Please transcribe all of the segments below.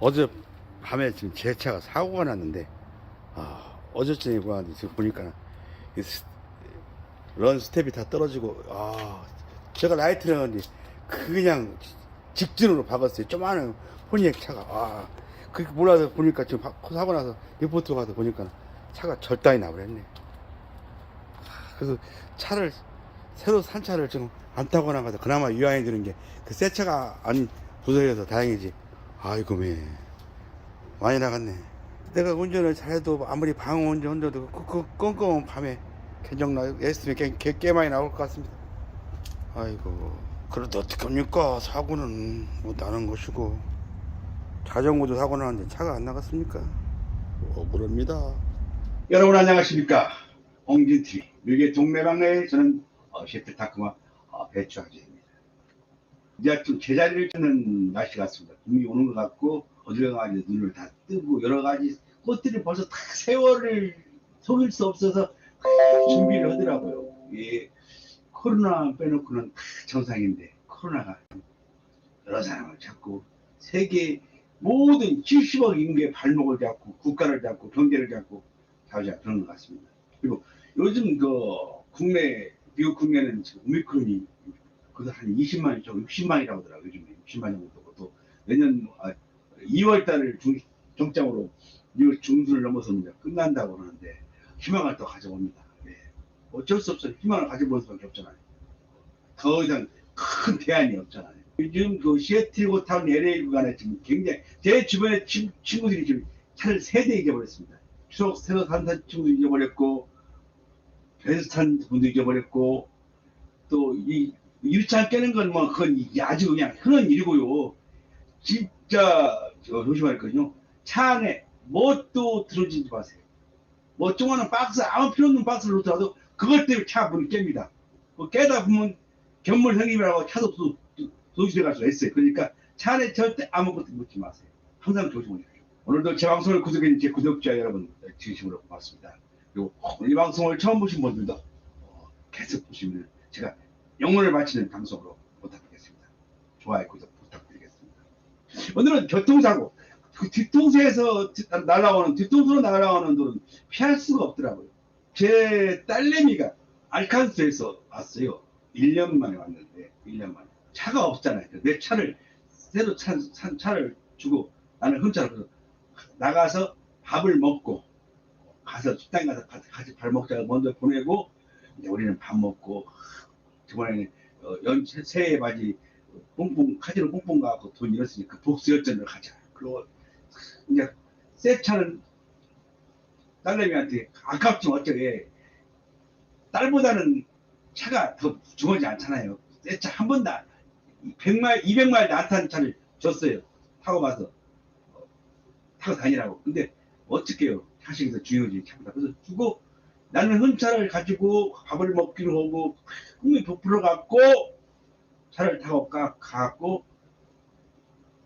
어제 밤에 지금 제 차가 사고가 났는데 아 어제쯤에 보았는데 지금 보니까 런 스텝이 다 떨어지고 아 제가 라이트를 하는데 그냥 직진으로 박았어요. 조그마한 포니엑 차가. 아 그렇게 몰라서 보니까 지금 바- 사고 나서 리포트 가서 보니까 차가 절단이 나버렸네. 아, 그래서 차를 새로 산 차를 좀안 타고 나가서 그나마 유양이 드는 게 그 새 차가 아닌 부서여서 다행이지 아이고 매 많이 나갔네. 내가 운전을 잘해도 아무리 방어 운전 혼자도 그, 그 껌껌한 밤에 견적 나? 했으면 꽤, 꽤, 꽤 많이 나올 것 같습니다. 아이고. 그래도 어떡합니까? 사고는 뭐 나는 것이고. 자전거도 사고 나는데 차가 안 나갔습니까? 억울합니다. 여러분 안녕하십니까? 홍진TV 밀개 동네방네의 저는 어, 셰프 타크마 어, 배추아재입니다 이제 좀 제자리를 찾는 날씨 같습니다. 봄이 오는 것 같고 어디가 가지 눈을 다 뜨고 여러 가지 꽃들이 벌써 다 세월을 속일 수 없어서 다 준비를 하더라고요. 이 코로나 빼놓고는 다 정상인데 코로나가 여러 사람을 잡고 세계 모든 70억 인구의 발목을 잡고 국가를 잡고 경제를 잡고 자자 그런 것 같습니다. 그리고 요즘 그 국내 미국 국내는 지금 오미크론이 그도 한 20만 정 60만이라고 하더라고요. 요즘에 60만 정도 또 내년 아, 2월 달을 중, 정점으로 2월 중순을 넘어서 이제 끝난다고 하는데 희망을 또 가져옵니다. 예. 어쩔 수 없어요. 희망을 가져볼 수밖에 없잖아요. 더 이상 큰 대안이 없잖아요. 요즘 그 시애틀고 타운 LA 구간에 지금 굉장히 제 주변에 친, 친구들이 지금 차를 세 대 잊어버렸습니다. 추석 새로 산탄 친구도 잊어버렸고 베스탄 분도 잊어버렸고 또 이 유치한 깨는 건 뭐 그건 이- 아주 그냥 흔한 일이고요. 진짜 저 조심할 거요. 차 안에 뭣도 들어주지 마세요. 뭐 조그마한 박스 아무 필요 없는 박스를 놓더라도 그것 때문에 차 문이 깹니다. 뭐 깨다 보면 견물 형님이라고 차도 도, 도시대 갈 수가 있어요. 그러니까 차 안에 절대 아무것도 묻지 마세요. 항상 조심하십시오. 오늘도 제 방송을 구독해 주신 제 구독자 여러분 진심으로 고맙습니다. 그리고 이 방송을 처음 보신 분들도 어, 계속 보시면 제가 영혼을 바치는 방송으로 부탁드리겠습니다. 좋아요, 구독 부탁드리겠습니다. 오늘은 교통사고. 그 뒤통수에서 뒤- 날아오는 뒤통수로 날아오는 돌은 피할 수가 없더라고요. 제 딸내미가 알칸스에서 왔어요. 1년 만에 왔는데 1년 만에 차가 없잖아요. 내 차를 새로 산, 산 차를 주고 나는 혼자로 그래서 나가서 밥을 먹고 가서 식당 가서 같이 밥 먹자고 먼저 보내고 이제 우리는 밥 먹고 저번에는 어, 연 새해 바지 뽕뽕 카지노 뽕뽕 가고 돈 잃었으니까 복수 열전을 가자. 그리고 이제 새 차는 딸내미한테 아깝지만 어쩌게 딸보다는 차가 더 중요하지 않잖아요. 새 차 한 번도 100마일, 200마일 나탄 차를 줬어요. 타고 가서 어, 타고 다니라고. 근데 어떻게요? 자식이 더 중요하지. 차보다. 그래서 주고 나는 흔차를 가지고 밥을 먹기로 하고 꿈이 부풀어 갖고 차를 타고 가, 가고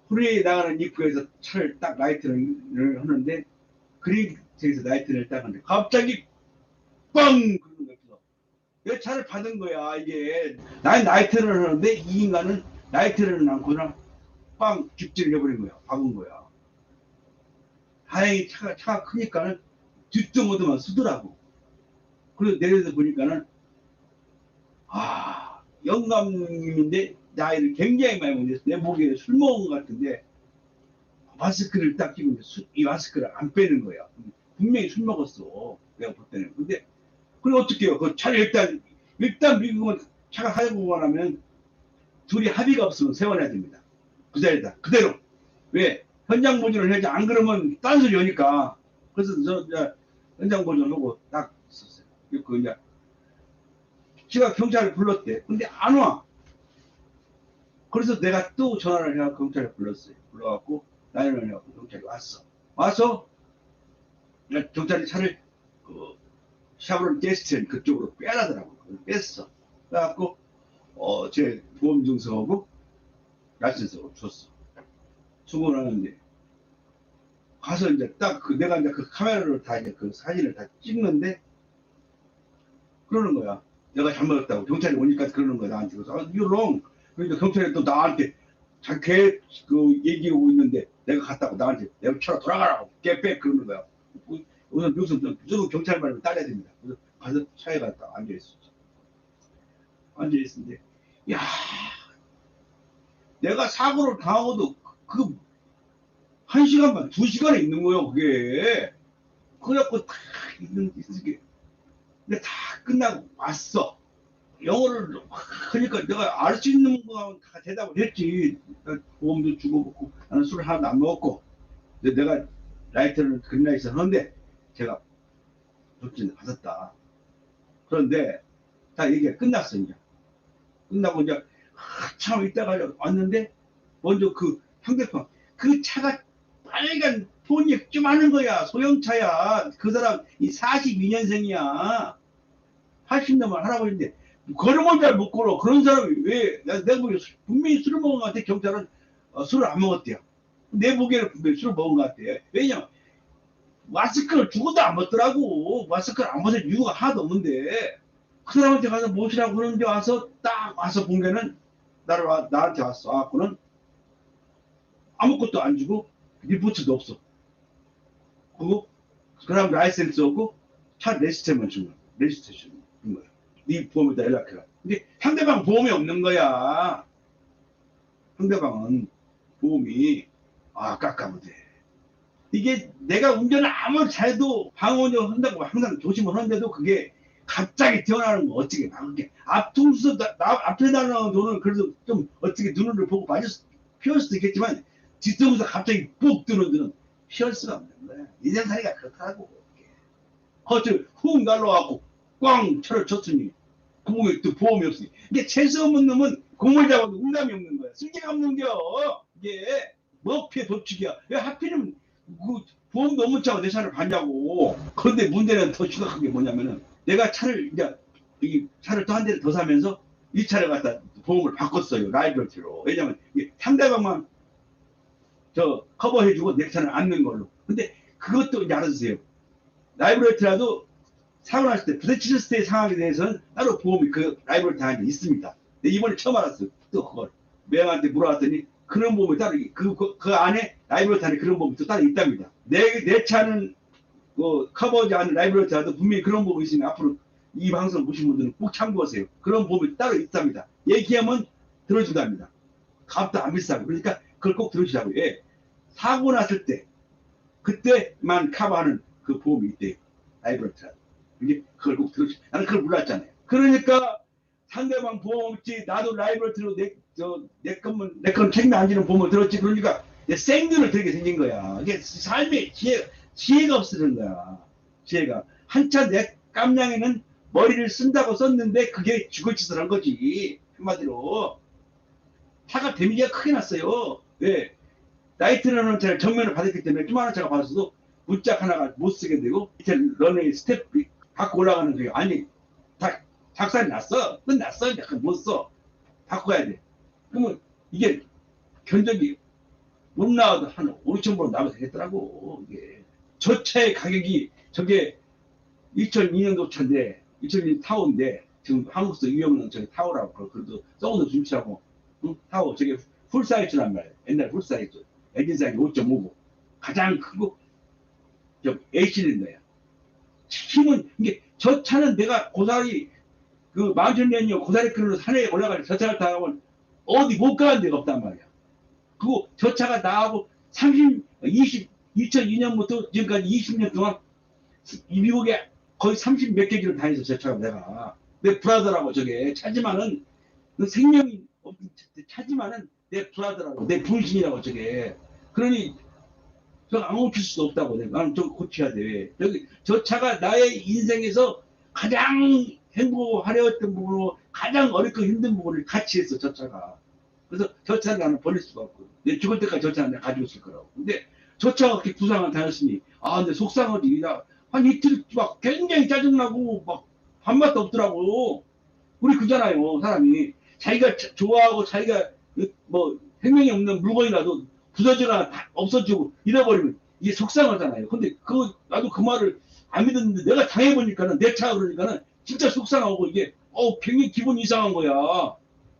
후리에 나가는 입구에서 차를 딱 라이트를 하는데 그린에서 라이트를 딱 하는데 갑자기 뻥! 그러는 거죠. 내 차를 받은 거야 이게. 난 라이트를 하는데 이 인간은 라이트를 않고나 빵! 집질을 해버린 거야. 박은 거야. 다행히 차가 차가 크니까는 뒷동어도만 쓰더라고 그래서 내려서 보니까는 아 영감님인데 나이를 굉장히 많이 먹는데 내 보기에 술 먹은 것 같은데 마스크를 딱 끼고 이 마스크를 안 빼는 거야. 분명히 술 먹었어. 내가 볼 때는. 근데 그래 어떻게 해요? 그 차를 일단 일단 미국은 차가 사고가 나면 둘이 합의가 없으면 세워놔야 됩니다. 그 자리에다. 그대로. 왜? 현장 보존을 해야지. 안 그러면 딴소리 하니까. 그래서 저 이제 현장 보존하고 딱 그 이제 지가 경찰을 불렀대. 근데 안 와. 그래서 내가 또 전화를 해서 경찰을 불렀어요. 불러갖고 라인을 해갖고 경찰이 왔어. 와서 경찰이 차를 그 샤브론 게스트는 그쪽으로 빼라더라고. 뺐어. 그래갖고 어, 제 보험 증서하고 라이센스하고 줬어. 수고를 하는데 가서 이제 딱 그 내가 이제 그 카메라로 다 이제 그 사진을 다 찍는데 그러는 거야 내가 잘못했다고 경찰이 오니까 그러는 거야 나한테 그래서 아, you're wrong 그러니까 경찰이 또 나한테 자걔 그 얘기하고 있는데 내가 갔다고 나한테 내가 차로 돌아가라고 깨빼 그러는 거야. 그- 우선 여기서 무조건 경찰 말을 따라야 됩니다. 그래서 가서 차에 갔다 앉아 있었지. 앉아 있었는데 야 내가 사고를 당하고도 그 한 시간 반, 두 시간에 있는 거예요, 그게. 그래갖고 다 있는, 있게. 근데 다 끝나고 왔어. 영어를, 그러니까 내가 알 수 있는 거다 대답을 했지. 나 보험도 주고 먹고, 나는 술을 하나도 안 먹었고. 근데 내가 라이트를 그린라이트 하는데, 제가 도찐 받았다. 그런데, 다 얘기가 끝났어, 이제. 끝나고 이제, 한참 있다가 왔는데, 먼저 그 상대방, 그 차가 빨간 폰이 좀 하는 거야. 소형차야. 그 사람 이 42년생이야. 80년만 할아버지인데 걸음을 잘 못 걸어. 그런 사람이 왜 나- 내가 보기에 술- 분명히 술을 먹은 것 같아. 경찰은 어, 술을 안 먹었대요. 내 보기에는 분명히 술을 먹은 것 같아. 왜냐면 마스크를 죽어도 안 벗더라고. 마스크를 안 벗을 이유가 하나도 없는데 그 사람한테 가서 모시라고 그러는데 와서 딱 와서 본 게는 나를 와- 나한테 왔어. 아, 그는 아무것도 안 주고 리포트도 없어. 그리고 그다음 라이센스 없고 차 레지스트만 준 거야. 레지스트레이션 준 거야. 네 보험에다 연락해라. 근데 상대방 보험이 없는 거야. 상대방은 보험이 아 깎아보대. 이게 내가 운전을 아무리 잘해도 방어운전 한다고 항상 조심을 하는데도 그게 갑자기 튀어나오는 거 어떻게 막게 앞통수 나, 나- 앞에 나가는 돈은 그래도 좀 어떻게 눈을 보고 맞을 수, 피할 수도 있겠지만 뒤통수에서 갑자기 푹 뜨는 데는 피할 수가 없는 거야. 인생살이가 그렇다고. 거칠 훅 날라와갖고 꽝 차를 쳤으니 구멍에 또 보험이 없으니 이게 재수 없는 놈은 공을 잡아도 운남이 없는 거야. 쓸개가 없는 겨. 이게 뭐피해 법칙이야. 왜 하필이면 그 보험 너무 짜고 내 차를 봤냐고. 그런데 문제는 더 심각한 게 뭐냐면은 내가 차를 이제 이 차를 또 한 대를 더 사면서 이 차를 갖다 보험을 바꿨어요. 라이벌티로. 왜냐면 상대방만 저 커버해주고 내 차는 안 넣는 걸로. 근데 그것도 이제 알아주세요. 라이브러티라도 사고 났을 때 부딪혔을 때의 상황에 대해서는 따로 보험이 그 라이브러티 안에 있습니다. 근데 이번에 처음 알았어요. 또 그걸 매형한테 물어봤더니 그런 보험이 따로 그, 그, 그 안에 라이브러티 안에 그런 보험이 또 따로 있답니다. 내, 내 차는 그 커버지 않은 라이브러티라도 분명히 그런 보험이 있으니 앞으로 이 방송 보신 분들은 꼭 참고하세요. 그런 보험이 따로 있답니다. 얘기하면 들어준답니다. 값도 안 비싸고 그러니까 그걸 꼭 들어주자고요. 예. 사고 났을 때 그때만 커버하는 그 보험이 있대요. 라이브러티라. 이게 그걸 꼭 들어주. 나는 그걸 몰랐잖아요. 그러니까 상대방 보험 없지 나도 라이브러티로 내 저 내 것만 내건 책임 안 지는 보험을 들었지. 그러니까 이제 생눈을 들게 생긴 거야. 이게 삶의 지혜 지혜가 없어진 거야. 지혜가 한차 내 깜냥이는 머리를 쓴다고 썼는데 그게 죽을 짓을 한 거지. 한마디로 차가 데미지가 크게 났어요. 왜? 나이트라는 차를 정면을 받았기 때문에 조만한 차가 받았어도 문짝 하나가 못 쓰게 되고 밑에 런웨이 스텝 갖고 올라가는 거예요. 아니 다 작살이 났어. 끝났어. 이제 못 써. 바꿔야 돼. 그러면 이게 견적이 못 나와도 한 5천 불 나와도 되겠더라고. 이게 저 차의 가격이 저게 2002년도 차인데 2002년 타오인데 지금 한국에서 유명한 저기 타오라고 그래도 썩어도 준치하고 응? 타오 저게 풀 사이즈란 말이에요. 옛날 풀 사이즈. 사이즈 5.5고 가장 크고 저 A 실린더야. 힘은 이게 저 차는 내가 고사리 그 만천년이요 고사리 끌로 산에 올라갈 때저 차를 타고 어디 못 가는 데가 없단 말이야. 그리고 저 차가 나하고 30, 20, 2002년부터 지금까지 20년 동안 이 미국에 거의 30 몇개 길을 다니서 저 차가 내가 내 브라더라고 저게 차지만은 그 생명이 없는 차- 차지만은 내 브라더라고. 내 분신이라고 저게. 그러니 저안 고칠 수도 없다고 내가. 나는 좀 고쳐야 돼. 여기 저 차가 나의 인생에서 가장 행복하려 했던 부분으로 가장 어렵고 힘든 부분을 같이 했어 저 차가. 그래서 저 차를 나는 버릴 수가 없고. 내 죽을 때까지 저 차는 내가 가지고 있을 거라고. 근데 저 차가 그렇게 부상을 당했으니 아 근데 속상하지. 나한 이틀 막 굉장히 짜증나고 막 한맛도 없더라고. 우리 그잖아요 사람이. 자기가 자- 좋아하고 자기가 그 뭐 생명이 없는 물건이라도 부서지거나 다 없어지고 잃어버리면 이게 속상하잖아요. 근데 그 나도 그 말을 안 믿었는데 내가 당해보니까는 내 차 그러니까는 진짜 속상하고 이게 어 굉장히 기분 이상한 거야.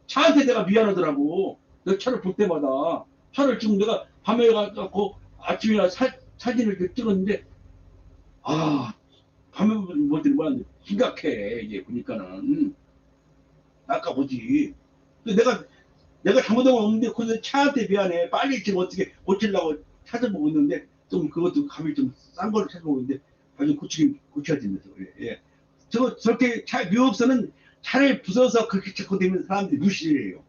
차한테 내가 미안하더라고. 내 차를 볼 때마다. 차를 지금 내가 밤에 가고 아침이나 사, 사진을 이렇게 찍었는데 아 밤에 볼 때는 뭐야? 심각해 이게 보니까는. 아까 보지. 근데 내가 내가 잘못한 건 없는데 그래서 차한테 미안해. 빨리 지금 어떻게 고치려고 찾아보고 있는데 좀 그것도 감이 좀 싼 거를 찾아보고 있는데 아주 고치긴 고쳐야 된다서 예, 예. 저 저렇게 차 미국서는 차를 부숴서 그렇게 찾고 되면 사람들이 무시해요.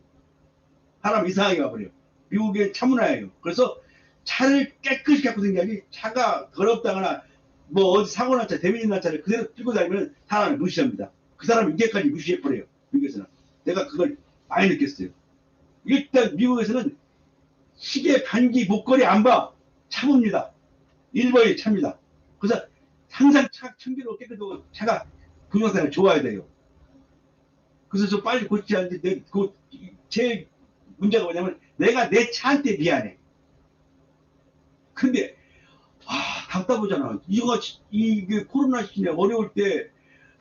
사람 이상하게 가버려요. 미국의 차 문화예요. 그래서 차를 깨끗이 갖고 다니지 차가 더럽다거나 뭐 어디 사고 났차 데미지 난 차를 그대로 끌고 다니면 사람을 무시합니다. 그 사람을 이제까지 무시해버려요 미국에서는. 내가 그걸 많이 느꼈어요 일단 미국에서는 시계 반기 목걸이 안 봐. 차봅니다. 1번이 차입니다. 그래서 항상 차 청결하고 깨끗하고 차가 동영상을 좋아야 돼요. 그래서 저 빨리 고치지 않는데 그, 제 문제가 뭐냐면 내가 내 차한테 미안해. 근데 아 답답하잖아. 이거 이게 코로나 시기에 어려울 때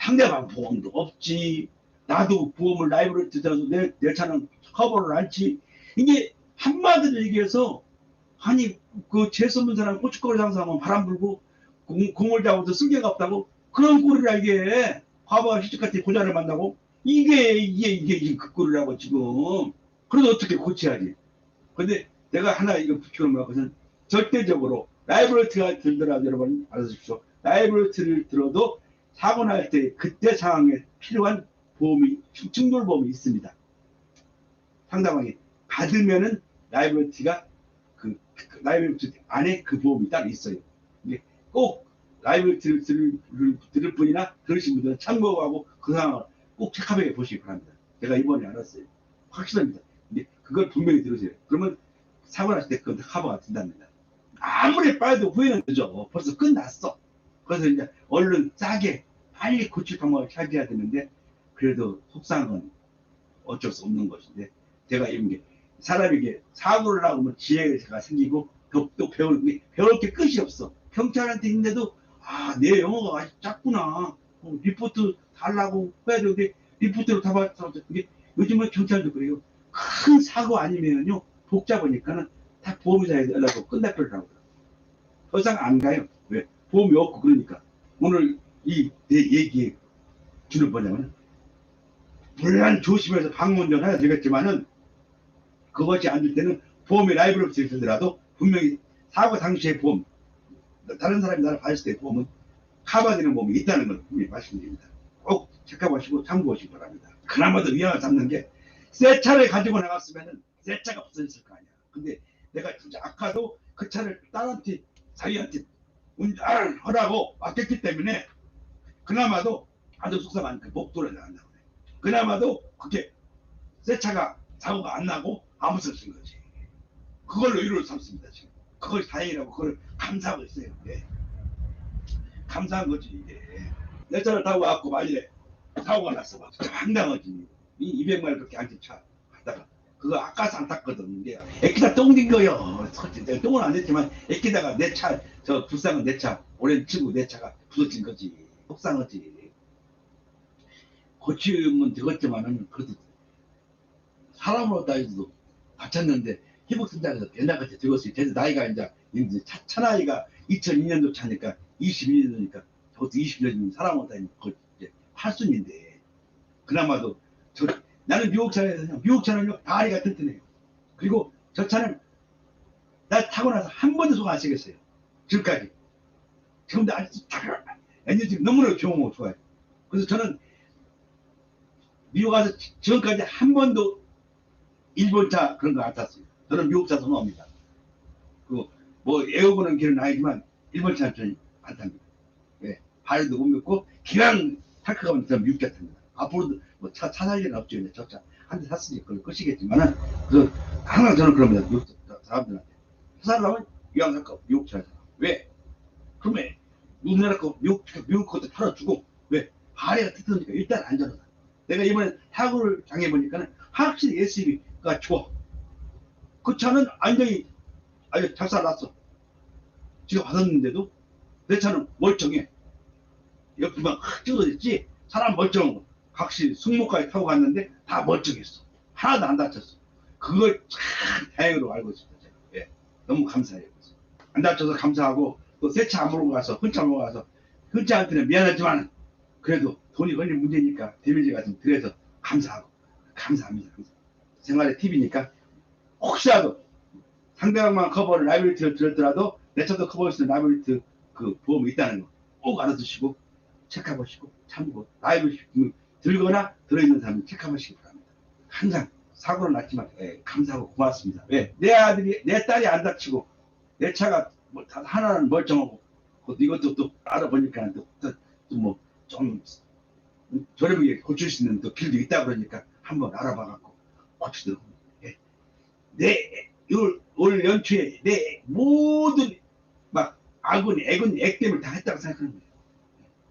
상대방 보험도 없지. 나도 보험을 라이브를 듣어서 내, 내 차는 커버를 않지. 이게 한마디로 얘기해서 아니 그 재수없는 사람 고춧가루 장사하면 바람 불고 공, 공을 잡아도 승계가 없다고? 그런 꼴이라 이게. 과부하 시집같이 고자를 만나고 이게 이게 이게 이게 그 꼴이라고 지금. 그래도 어떻게 고쳐야지. 근데 내가 하나 이거 붙여놓은 것은 절대적으로 라이브러티가 들더라도 여러분 알아주십시오. 라이브러티를 들어도 사고 날 때 그때 상황에 필요한 보험이 충돌 보험이 있습니다 상대방이 받으면은 라이브러티가 그, 그 라이브러티 안에 그 보험이 따로 있어요. 근데 꼭 라이브러티를 들을, 들을 분이나 들으신 분들은 참고하고 그 상황을 꼭 체크해 보시기 바랍니다. 제가 이번에 알았어요. 확실합니다. 근데 그걸 분명히 들으세요. 그러면 사고 났을 때 그건 커버가 된답니다. 아무리 빨라도 후회는 늦어. 벌써 끝났어. 그래서 이제 얼른 싸게 빨리 고칠 방법을 찾아야 되는데 그래도 속상한 건 어쩔 수 없는 것인데 제가 이런 게 사람에게 사고를 하고 뭐 지혜가 생기고 또, 또 배울 게 배울 게 끝이 없어. 경찰한테 있는데도 아 내 영어가 아직 작구나. 어, 리포트 달라고 해야 되는데 리포트로 다 받아서 그게 요즘은 경찰도 그래요. 큰 사고 아니면요 복잡하니까는 다 보험회사에 연락하고 끝나버리라고 더 이상 안 가요. 왜? 보험이 없고 그러니까 오늘 이 내 얘기에 주는 뭐냐면 물론 조심해서 방문전 해야 되겠지만은 그것이 안 될 때는 보험이 라이브로 들더라도 분명히 사고 당시의 보험 다른 사람이 나를 봤을 때 보험은 커버되는 보험이 있다는 걸 분명히 말씀드립니다. 꼭 체크하시고 참고하시기 바랍니다. 그나마도 위안을 잡는 게 새 차를 가지고 나갔으면은 새 차가 없어졌을 거 아니야. 근데 내가 진짜 아까도 그 차를 딸한테 자기한테 운전을 하라고 맡겼기 때문에 그나마도 아주 속상한 그 목도를 나간다고 그나마도 그게 새 차가 사고가 안 나고 아무 수 없는 거지. 그걸로 위로를 삼습니다, 지금. 그걸 다행이라고 그걸 감사하고 있어요. 예. 감사한 거지, 이게. 내 차를 타고 왔고 말일에 사고가 났어. 황당하지. 이 200마일 밖에 안 차. 하다가. 그거 아까서 안 탔거든. 애기다 똥된 거요. 내가 똥은 안 했지만 애기다가 내 차, 저 불쌍한 내 차, 오랜 친구 내 차가 부서진 거지. 속상하지. 고치면 되겠지만은 그래도 사람으로 따지도 다쳤는데 희복선장에서 옛날같이 되었어요. 그래서 나이가 이제, 이제 차, 차 나이가 2002년도 차니까 22년도니까 저것도 20년이면 사람으로 따지면 이제 8순인데 그나마도 저 나는 미국 차에서 미국 차는요 다리가 튼튼해요. 그리고 저 차는 나 타고 나서 한 번도 소가 안 쓰겠어요. 지금까지. 지금도 아주 엔진 지금 너무나 좋은 거 좋아요. 그래서 저는 미국 가서 지- 지금까지 한 번도 일본 차 그런 거 안 탔어요. 저는 미국 차 선호합니다. 그, 뭐, 에어건은 길은 아니지만, 일본 차는 저는 안 탑니다. 예. 발도 못 믿고, 기랑 탈크 가면 저는 미국 차 탑니다. 앞으로도 뭐 차, 차 살 일은 없죠. 저 차. 한 대 샀으니 그걸 끝이겠지만은, 그, 항상 저는 그럽니다. 미국 사- 사람들한테. 사살하면 이왕 살 거, 미국 차에서. 왜? 그러면, 우리나라 거, 미국, 미국 것도 팔아주고, 왜? 발해가 뜯으니까 일단 안전하다. 내가 이번에 사고를 당해보니까는 확실히 SUV가 좋아. 그 차는 완전히 아주 작살났어. 지가 받았는데도 내 차는 멀쩡해. 옆에만 확 찢어졌지. 사람 멀쩡하고 확실히 승모까지 타고 갔는데 다 멀쩡했어. 하나도 안 다쳤어. 그걸 참 다행으로 알고 있습니다. 제가. 예. 너무 감사해요. 안 다쳐서 감사하고 또 새 차안 몰고 가서 흔차 몰고 가서 흔차한테는 미안하지만 그래도 돈이 걸린 문제니까 데미지가 좀 덜해서 감사하고 감사합니다. 감사. 생활의 팁이니까 혹시라도 상대방만 커버를 라이abili티를 들었더라도 내 차도 커버할 수 있는 라이abili티 그 보험이 있다는 거 꼭 알아두시고 체크해보시고 참고 라이abili티 들거나 들어있는 사람은 체크해보시기 바랍니다. 항상 사고는 났지만 예, 감사하고 고맙습니다. 왜? 내 아들이 내 딸이 안 다치고 내 차가 뭐 다- 하나는 멀쩡하고 그 이것도 또 알아보니까 또뭐 좀 저렴하게 고칠 수 있는 또 길도 있다 그러니까 한번 알아봐갖고 고치도록 예. 내 올 올 연초에 내 모든 막 악은 액은 액땜을 다 했다고 생각하는 거예요.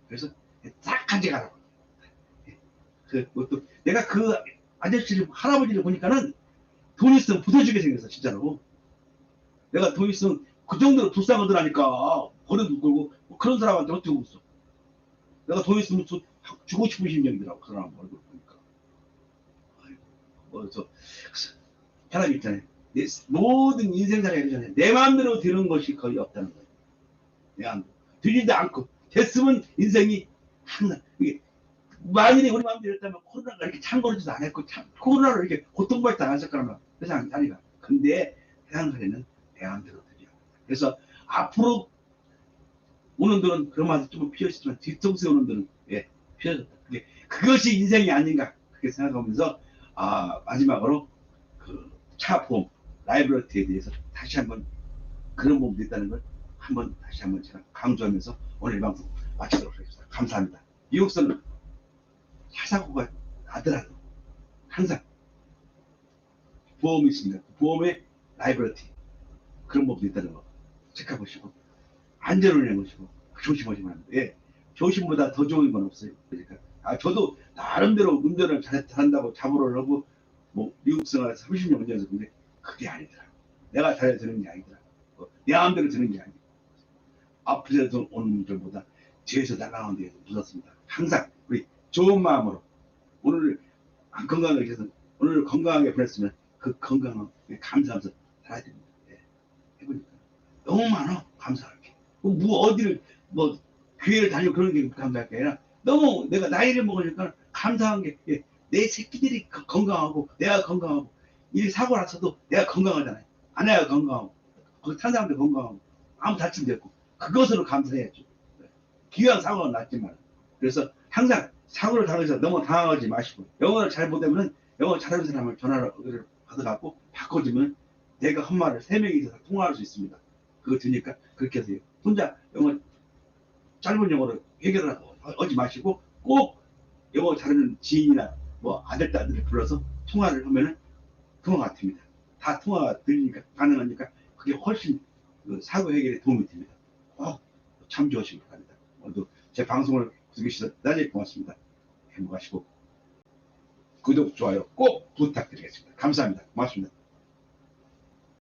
그래서 딱 가져가라고. 예. 그 그것도 내가 그 아저씨를 할아버지를 보니까는 돈 있으면 부서지게 생겼어 진짜로. 내가 돈 있으면 그 정도로 불쌍하더라니까 버려도 끌고 뭐 그런 사람한테 어떻게 웃어? 내가 돈 있으면 주, 주고 싶은 심정이더라고 그 사람 얼굴 보니까. 아이고, 그래서 사람이 있잖아요. 내 모든 인생살이 이잖아요. 내 마음대로 되는 것이 거의 없다는 거예요. 내 마음대로 되지도 않고 됐으면 인생이 항상 이게 만일에 우리 마음대로 했다면 코로나가 이렇게 창궐지도 않았고 참, 코로나로 이렇게 고통받지도 않았을 거라면 세상 살이가. 근데 세상살이는 내 마음대로 되지 않아. 그래서 앞으로 오는 들은 그런 맛이 좀 피어있지만 뒤통수에 오는 들은 예, 피어졌다. 그게 그것이 인생이 아닌가 그렇게 생각하면서 아 마지막으로 그 차 보험 라이브러티에 대해서 다시 한번 그런 부분도 있다는 걸 한번 다시 한번 제가 강조하면서 오늘 방송 마치도록 하겠습니다. 감사합니다. 미국서는 사사고가 나더라도 항상 보험이 있습니다. 보험의 라이브러티 그런 부분도 있다는 거 체크해 보시고 안전을 해보시고 조심하시면 합니다. 예. 조심보다 더 좋은 건 없어요. 그러니까 아 저도 나름대로 운전을 잘, 잘한다고 자부를 하고 뭐 미국 생활 30년 운전해서 근데 그게 아니더라. 내가 잘해서 되는 게 아니더라. 어, 내 마음대로 되는 게 아니고 앞에서 오는 운전보다 뒤에서 나가는 데 무섭습니다. 항상 우리 좋은 마음으로 오늘 안 건강하게 해서 오늘 건강하게 보냈으면 그 건강을 감사하면서 살아야 됩니다. 예. 해보니까 너무 많아 게. 뭐 어디를 뭐 교회를 다니고 그런 게 감사할 게 아니라 너무 내가 나이를 먹으니까 감사한 게 예, 내 새끼들이 거- 건강하고 내가 건강하고 일 사고 났어도 내가 건강하잖아요. 아내가 건강하고 거기 탄 사람도 건강하고 아무 다침도 없고 그것으로 감사해야죠. 기왕 사고가 났지만 그래서 항상 사고를 당해서 너무 당황하지 마시고 영어를 잘 못하면 영어 잘하는 사람을 전화를 받아갖고 바꿔주면 내가 한 말을 세 명이서 통화할 수 있습니다. 그거 드니까 그렇게 하세요. 혼자 영어 짧은 영어로 해결하고 하지 마시고 꼭 영어 잘하는 지인이나 뭐 아들, 딸들을 불러서 통화를 하면은 통화가 됩니다. 다 통화가 들리니까 가능하니까 그게 훨씬 그 사고 해결에 도움이 됩니다. 꼭 참조하시기 바랍니다. 오늘도 제 방송을 구독해주셔서 대단히 고맙습니다. 행복하시고 구독, 좋아요 꼭 부탁드리겠습니다. 감사합니다. 고맙습니다.